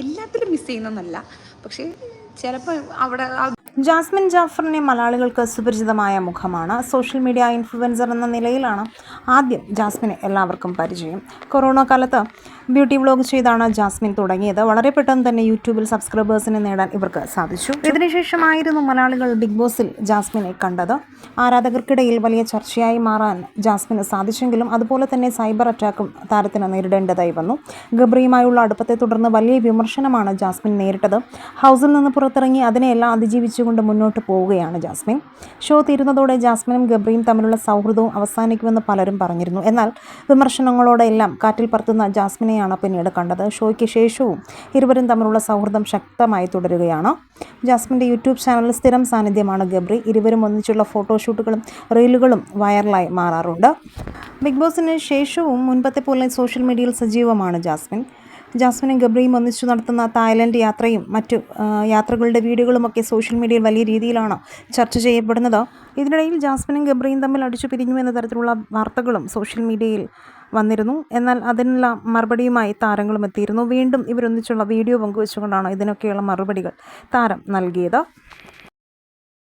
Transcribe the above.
എല്ലാത്തിലും മിസ് ചെയ്യുന്നൊന്നല്ല. പക്ഷേ ചിലപ്പോൾ അവിടെ ജാസ്മിൻ ജാഫറിനെ മലയാളികൾക്ക് സുപരിചിതമായ മുഖമാണ്. സോഷ്യൽ മീഡിയ ഇൻഫ്ലുവൻസർ എന്ന നിലയിലാണ് ആദ്യം ജാസ്മിനെ എല്ലാവർക്കും പരിചയം. കൊറോണ കാലത്ത് ബ്യൂട്ടി വ്ളോഗ് ചെയ്താണ് ജാസ്മിൻ തുടങ്ങിയത്. വളരെ പെട്ടെന്ന് തന്നെ യൂട്യൂബിൽ സബ്സ്ക്രൈബേഴ്സിനെ നേടാൻ ഇവർക്ക് സാധിച്ചു. ഇതിനുശേഷമായിരുന്നു മലയാളികൾ ബിഗ് ബോസിൽ ജാസ്മിനെ കണ്ടത്. ആരാധകർക്കിടയിൽ വലിയ ചർച്ചയായി മാറാൻ ജാസ്മിന് സാധിച്ചെങ്കിലും അതുപോലെ തന്നെ സൈബർ അറ്റാക്കും താരത്തിന് നേരിടേണ്ടതായി വന്നു. ഗബ്രിയുമായുള്ള അടുപ്പത്തെ തുടർന്ന് വലിയ വിമർശനമാണ് ജാസ്മിൻ നേരിട്ടത്. ഹൗസിൽ നിന്ന് പുറത്തിറങ്ങി അതിനെയെല്ലാം അതിജീവിച്ചുകൊണ്ട് മുന്നോട്ട് പോവുകയാണ് ജാസ്മിൻ. ഷോ തീരുന്നതോടെ ജാസ്മിനും ഗബ്രിയും തമ്മിലുള്ള സൗഹൃദവും അവസാനിക്കുമെന്ന് പലരും പറഞ്ഞിരുന്നു. എന്നാൽ വിമർശനങ്ങളോടെല്ലാം കാറ്റിൽ പറത്തുന്ന ജാസ്മിനെയാണ് പിന്നീട് കണ്ടത്. ഷോയ്ക്ക് ശേഷവും ഇരുവരും തമ്മിലുള്ള സൗഹൃദം ശക്തമായി തുടരുകയാണ്. ജാസ്മിന്റെ യൂട്യൂബ് ചാനലിൽ സ്ഥിരം സാന്നിധ്യമാണ് ഗബ്രി. ഇരുവരും ഒന്നിച്ചുള്ള ഫോട്ടോഷൂട്ടുകളും റീലുകളും വൈറലായി മാറാറുണ്ട്. ബിഗ് ബോസിന് ശേഷവും മുൻപത്തെ പോലെ സോഷ്യൽ മീഡിയയിൽ സജീവമാണ് ജാസ്മിൻ. ജാസ്മിനും ഗബ്രിയും ഒന്നിച്ചു നടത്തുന്ന തായ്ലൻഡ് യാത്രയും മറ്റു യാത്രകളുടെ വീഡിയോകളുമൊക്കെ സോഷ്യൽ മീഡിയയിൽ വലിയ രീതിയിലാണ് ചർച്ച ചെയ്യപ്പെടുന്നത്. ഇതിനിടയിൽ ജാസ്മിനും ഗബ്രിയും തമ്മിൽ അടിച്ചു പിരിഞ്ഞു എന്ന തരത്തിലുള്ള വാർത്തകളും സോഷ്യൽ മീഡിയയിൽ വന്നിരുന്നു. എന്നാൽ അതിനുള്ള മറുപടിയുമായി താരങ്ങളും എത്തിയിരുന്നു. വീണ്ടും ഇവരൊന്നിച്ചുള്ള വീഡിയോ പങ്കുവച്ചുകൊണ്ടാണ് ഇതിനൊക്കെയുള്ള മറുപടികൾ താരം നൽകിയത്.